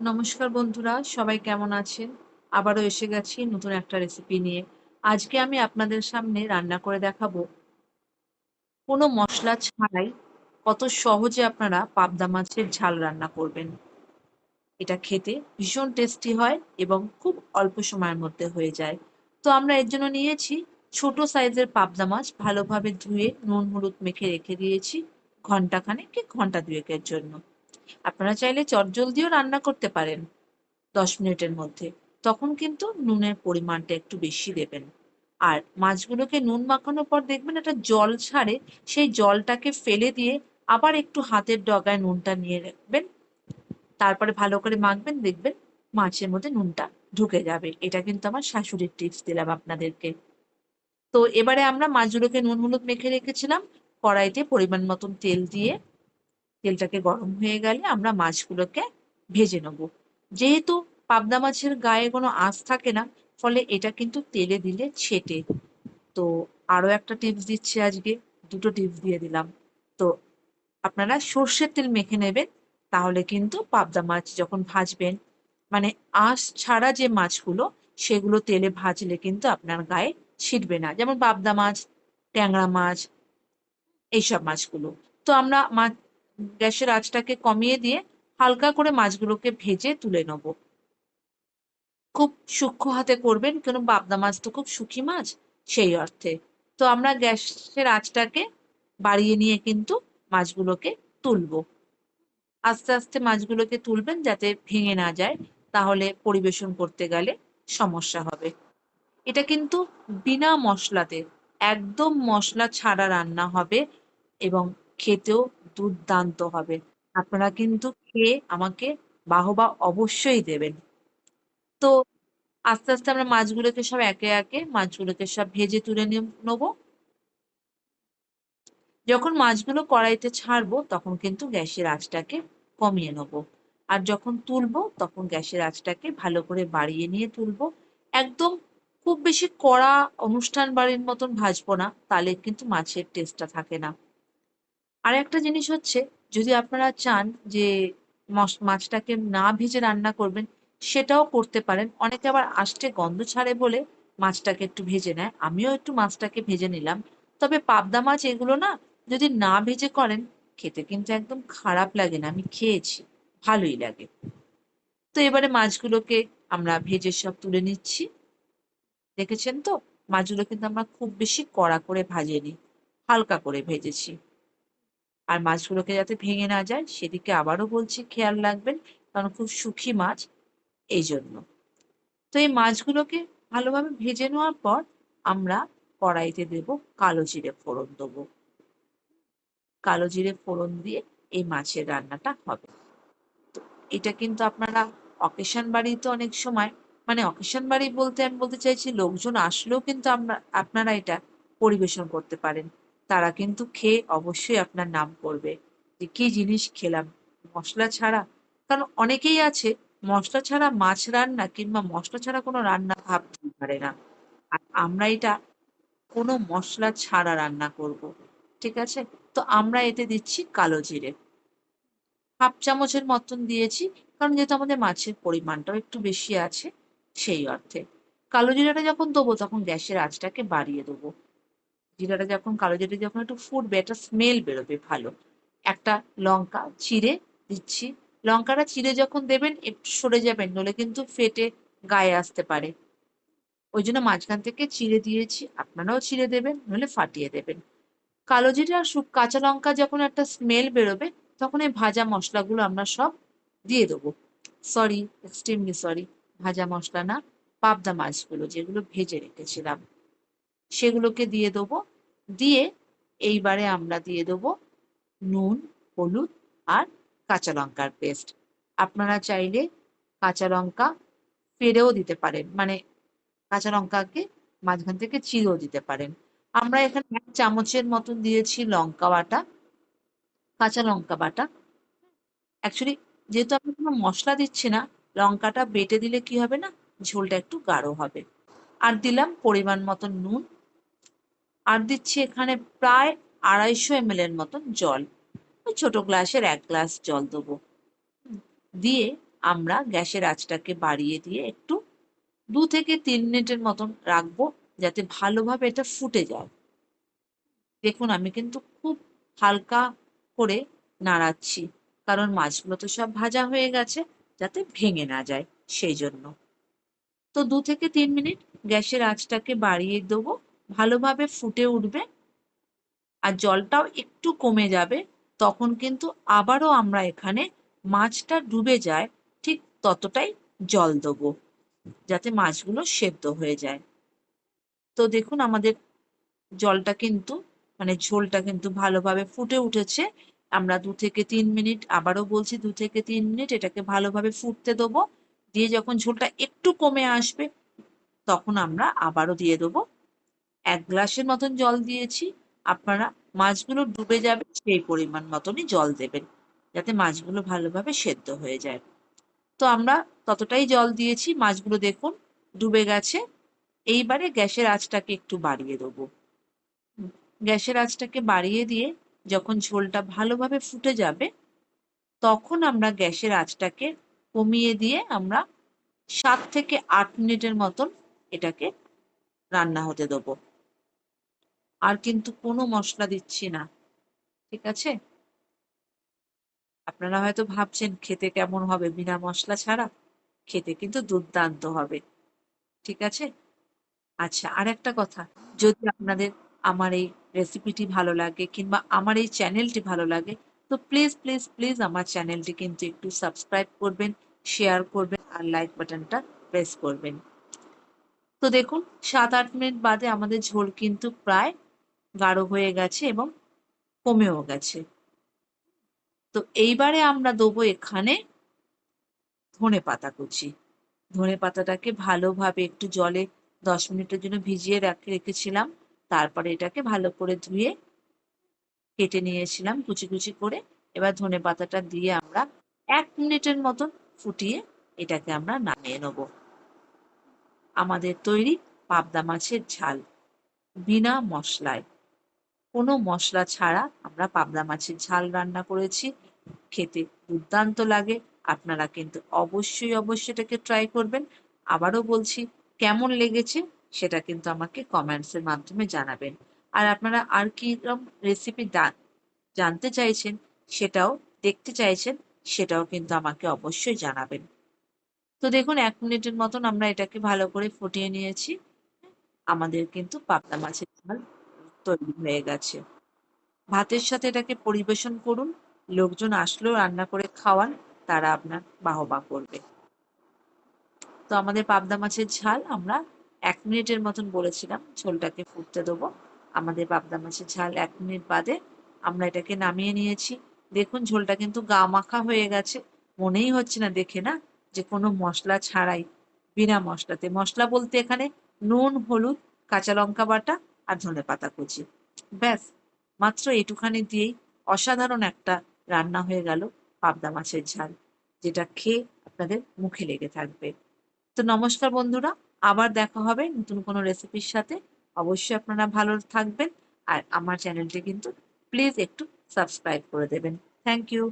নমস্কার বন্ধুরা, সবাই কেমন আছেন? আবারও এসে গেছি নতুন একটা রেসিপি নিয়ে। আজকে আমি আপনাদের সামনে রান্না করে দেখাবো। কোনো মশলা ছাড়াই কত সহজে আপনারা পাবদা মাছের ঝাল রান্না করবেন। এটা খেতে ভীষণ টেস্টি হয় এবং খুব অল্প সময়ের মধ্যে হয়ে যায়। তো আমরা এর জন্য নিয়েছি ছোট সাইজের পাবদা মাছ, ভালোভাবে ধুয়ে নুন, হলুদ মেখে রেখে দিয়েছি ঘন্টাখানেক কি ঘণ্টা দুয়েকের জন্য। আপনারা চাইলে চটজলদিও রান্না করতে পারেন। দশ মিনিটের মধ্যে। তখন কিন্তু নুনের পরিমাণটা একটু বেশি দেবেন। আর মাছগুলোকে নুন মাখানোর পর দেখবেন একটা জল ছাড়ে, সেই জলটাকে ফেলে দিয়ে আবার একটু হাতের ডগায় নুনটা নিয়ে রাখবেন। তারপরে ভালো করে মাখবেন, দেখবেন মাছের মধ্যে নুনটা ঢুকে যাবে। এটা কিন্তু আমার শাশুড়ির টিপস দিলাম আপনাদেরকে। তো এবারে আমরা মাছগুলোকে নুন হলুদ মেখে রেখেছিলাম। কড়াইতে পরিমাণ মতন তেল দিয়ে তেলটাকে গরম হয়ে গেলে আমরা মাছগুলোকে ভেজে নেব। যেহেতু পাবদা মাছের গায়ে কোনো আঁশ থাকে না, ফলে এটা কিন্তু তেলে দিলে ছেটে। তো আরও একটা টিপস দিচ্ছি আজকে, দুটো টিপস দিয়ে দিলাম। তো আপনারা সর্ষের তেল মেখে নেবেন, তাহলে কিন্তু পাবদা মাছ যখন ভাজবেন মানে আঁশ ছাড়া যে মাছগুলো, সেগুলো তেলে ভাজলে কিন্তু আপনার গায়ে ছিটবে না। যেমন পাবদা মাছ, ট্যাংরা মাছ, এইসব মাছগুলো। তো আমরা মাছ গ্যাসের আঁচটাকে কমিয়ে দিয়ে হালকা করে মাছগুলোকে ভেজে তুলে নেব। খুব সূক্ষ্ম হাতে করবেন, কেন পাবদা মাছ তো খুব সুখী মাছ, সেই অর্থে। তো আমরা গ্যাসের আঁচটাকে বাড়িয়ে নিয়ে কিন্তু মাছগুলোকে তুলবো। আস্তে আস্তে মাছগুলোকে তুলবেন যাতে ভেঙে না যায়, তাহলে পরিবেশন করতে গেলে সমস্যা হবে। এটা কিন্তু বিনা মশলাতে, একদম মশলা ছাড়া রান্না হবে এবং খেতেও দুর্দান্ত হবে। আপনারা কিন্তু খেয়ে আমাকে বাহবা অবশ্যই দেবেন। তো আস্তে আস্তে আমরা মাছগুলোকে সব একে একে, মাছগুলোকে সব ভেজে তুলে নেব। যখন মাছগুলো কড়াইতে ছাড়বো, তখন কিন্তু গ্যাসের আঁচটাকে কমিয়ে নেব। আর যখন তুলবো, তখন গ্যাসের আঁচটাকে ভালো করে বাড়িয়ে নিয়ে তুলবো। একদম খুব বেশি কড়া অনুষ্ঠান বাড়ির মতন ভাজবো না, তাহলে কিন্তু মাছের টেস্টটা থাকে না। আর একটা জিনিস হচ্ছে, যদি আপনারা চান যে মাছটাকে না ভেজে রান্না করবেন, সেটাও করতে পারেন। অনেকে আবার আষ্টে গন্ধ ছাড়ে বলে মাছটাকে একটু ভেজে নেয়। আমিও একটু মাছটাকে ভেজে নিলাম। তবে পাবদা মাছ এগুলো না, যদি না ভেজে করেন, খেতে কিন্তু একদম খারাপ লাগে না। আমি খেয়েছি, ভালোই লাগে। তো এবারে মাছগুলোকে আমরা ভেজে সব তুলে নিচ্ছি। দেখেছেন তো? মাছগুলো কিন্তু আমরা খুব বেশি কড়া করে ভাজিনি, হালকা করে ভেজেছি। আর মাছগুলোকে যাতে ভেঙে না যায়, সেদিকে আবারও বলছি খেয়াল রাখবেন, কারণ খুব সুখী মাছ এই জন্য। তো এই মাছগুলোকে ভালোভাবে ভেজে নেওয়ার পর আমরা কড়াইতে দেব কালো জিরে ফোড়ন দেবো। কালো জিরে ফোড়ন দিয়ে এই মাছের রান্নাটা হবে। তো এটা কিন্তু আপনারা অকেশন বাড়িতে অনেক সময় মানে অকেশন বাড়ি বলতে আমি বলতে চাইছি, লোকজন আসলেও কিন্তু আমরা, আপনারা এটা পরিবেশন করতে পারেন। তারা কিন্তু খেয়ে অবশ্যই আপনার নাম করবে। যে কি জিনিস খেলাম? মশলা ছাড়া? কারণ অনেকেই আছে, মশলা ছাড়া মাছ রান্না কিংবা মশলা ছাড়া কোনো রান্না ভাবতে পারে না। আর আমরা এটা কোনো মশলা ছাড়া রান্না করব, ঠিক আছে? তো আমরা এতে দিচ্ছি কালো জিরে। হাফ চামচের মতন দিয়েছি, কারণ যেহেতু আমাদের মাছের পরিমাণটাও একটু বেশি আছে, সেই অর্থে। কালো জিরাটা যখন দেবো, তখন গ্যাসের আঁচটাকে বাড়িয়ে দেবো। জিরাটা যখন, কালো জিরা যখন একটু ফুটবে, একটা স্মেল বেরোবে ভালো। একটা লঙ্কা চিড়ে দিচ্ছি। লঙ্কাটা চিড়ে যখন দেবেন, একটু সরে যাবেন নলে কিন্তু ফেটে গায়ে আসতে পারে। ওই জন্য মাঝখান থেকে চিড়ে দিয়েছি, আপনারাও চিড়ে দেবেন নলে ফাটিয়ে দেবেন। কালো জিরে কাঁচা লঙ্কা যখন একটা স্মেল বেরোবে, তখন এই ভাজা মশলাগুলো আমরা সব দিয়ে দেবো। সরি এক্সট্রিমলি সরি ভাজা মশলা না, পাবদা মাছগুলো যেগুলো ভেজে রেখেছিলাম। সেগুলোকে দিয়ে দেবো। দিয়ে এইবারে আমরা দিয়ে দেবো নুন, হলুদ আর কাঁচা লঙ্কার পেস্ট। আপনারা চাইলে কাঁচা লঙ্কা ফেরেও দিতে পারেন মানে কাঁচা লঙ্কাকে মাঝখান থেকে চিরেও দিতে পারেন। আমরা এখানে এক চামচের মতন দিয়েছি লঙ্কা বাটা, কাঁচা লঙ্কা বাটা। অ্যাকচুয়ালি যেহেতু আমি কোনো মশলা দিচ্ছি না, লঙ্কাটা বেটে দিলে কি হবে না? ঝোলটা একটু গাঢ় হবে। আর দিলাম পরিমাণ মতন নুন আর দিচ্ছি এখানে প্রায় আড়াইশো এম এর মতন জল। ছোট গ্লাসের এক গ্লাস জল দেবো। দিয়ে আমরা গ্যাসের আঁচটাকে বাড়িয়ে দিয়ে একটু দু থেকে তিন মিনিটের মতন রাখব যাতে ভালোভাবে এটা ফুটে যায়। দেখুন, আমি কিন্তু খুব হালকা করে নাড়াচ্ছি, কারণ মাছগুলো তো সব ভাজা হয়ে গেছে, যাতে ভেঙে না যায়, সেই জন্য। তো দু থেকে তিন মিনিট গ্যাসের আঁচটাকে বাড়িয়ে দেবো। ভালোভাবে ফুটে উঠবে আর জলটাও একটু কমে যাবে, তখন কিন্তু আবারও আমরা এখানে মাছটা ডুবে যায়, ঠিক ততটাই জল দেবো যাতে মাছগুলো সেদ্ধ হয়ে যায়। তো দেখুন আমাদের জলটা কিন্তু মানে ঝোলটা কিন্তু ভালোভাবে ফুটে উঠেছে। আমরা দু থেকে তিন মিনিট, আবারও বলছি দু থেকে তিন মিনিট, এটাকে ভালোভাবে ফুটতে দেবো। দিয়ে যখন ঝোলটা একটু কমে আসবে, তখন আমরা আবারও দিয়ে দেবো এক গ্লাসের মতন জল দিয়েছি। আপনারা মাছগুলো ডুবে যাবে, সেই পরিমাণ মতনই জল দেবেন, যাতে মাছগুলো ভালোভাবে সেদ্ধ হয়ে যায়। তো আমরা ততটাই জল দিয়েছি, মাছগুলো দেখুন ডুবে গেছে। এইবারে গ্যাসের আঁচটাকে একটু বাড়িয়ে দেবো। গ্যাসের আঁচটাকে বাড়িয়ে দিয়ে যখন ঝোলটা ভালোভাবে ফুটে যাবে, তখন আমরা গ্যাসের আঁচটাকে কমিয়ে দিয়ে আমরা সাত থেকে আট মিনিটের মতন এটাকে রান্না হতে দেবো। আর কিন্তু কোনো মশলা দিচ্ছি না। ঠিক আছে? আপনারা হয়তো ভাবছেন, খেতে কেমন হবে? বিনা মশলা ছাড়া? খেতে কিন্তু দুর্দান্ত হবে। ঠিক আছে? আচ্ছা আর একটা কথা। যদি আপনাদের আমার এই রেসিপিটি ভালো লাগে কিংবা আমার এই চ্যানেলটি ভালো লাগে, তো প্লিজ প্লিজ প্লিজ আমার চ্যানেলটি কিন্তু একটু সাবস্ক্রাইব করবেন শেয়ার করবেন আর লাইক বাটনটা প্রেস করবেন। তো দেখুন, সাত আট মিনিট বাদে আমাদের ঝোল কিন্তু প্রায় গাঢ় হয়ে গেছে এবং কমেও গেছে। তো এইবারে আমরা দেবো এখানে ধনে পাতা কুচি। ধনে পাতাটাকে ভালোভাবে একটু জলে দশ মিনিটের জন্য ভিজিয়ে রাখে রেখেছিলাম। তারপরে এটাকে ভালো করে ধুয়ে কেটে নিয়েছিলাম কুচি কুচি করে। এবার ধনে পাতাটা দিয়ে আমরা এক মিনিটের মতন ফুটিয়ে এটাকে আমরা নামিয়ে নেব। আমাদের তৈরি পাবদা মাছের ঝাল বিনা মশলায়। কোনো মশলা ছাড়া আমরা পাবদা মাছের ঝাল রান্না করেছি। খেতে দুর্দান্ত লাগে, আপনারা কিন্তু অবশ্যই অবশ্যই এটাকে ট্রাই করবেন। আবারও বলছি, কেমন লেগেছে সেটা কিন্তু আমাকে কমেন্টসের মাধ্যমে জানাবেন। আর আপনারা আর কীরকম রেসিপি জানতে চাইছেন, সেটাও দেখতে চাইছেন, সেটাও কিন্তু আমাকে অবশ্যই জানাবেন। তো দেখুন, এক মিনিটের মতন আমরা এটাকে ভালো করে ফুটিয়ে নিয়েছি। আমাদের কিন্তু পাবদা মাছের ঝাল তৈরি হয়ে গেছে। ভাতের সাথে এটাকে পরিবেশন করুন। লোকজন আসলেও রান্না করে খাওয়ান, তারা আপনার বাহবা করবে। তো আমাদের পাবদা মাছের ঝাল আমরা এক মিনিটের মতন বলেছিলাম, ঝোলটাকে ফুটতে দেবো। আমাদের পাবদা মাছের ঝাল এক মিনিট বাদে আমরা এটাকে নামিয়ে নিয়েছি। দেখুন, ঝোলটা কিন্তু গা মাখা হয়ে গেছে। মনেই হচ্ছে না দেখে না যে কোনো মশলা ছাড়াই, বিনা মশলাতে। মশলা বলতে এখানে নুন, হলুদ, কাঁচা লঙ্কা বাটা আর ধনে পাতা কুচি। ব্যাস, মাত্র এটুখানি দিয়েই অসাধারণ একটা রান্না হয়ে গেল পাবদা মাছের ঝাল, যেটা খেয়ে আপনাদের মুখে লেগে থাকবে। তো নমস্কার বন্ধুরা, আবার দেখা হবে নতুন কোনো রেসিপির সাথে। অবশ্যই আপনারা ভালো থাকবেন আর আমার চ্যানেলটি কিন্তু প্লিজ একটু সাবস্ক্রাইব করে দেবেন। Thank you.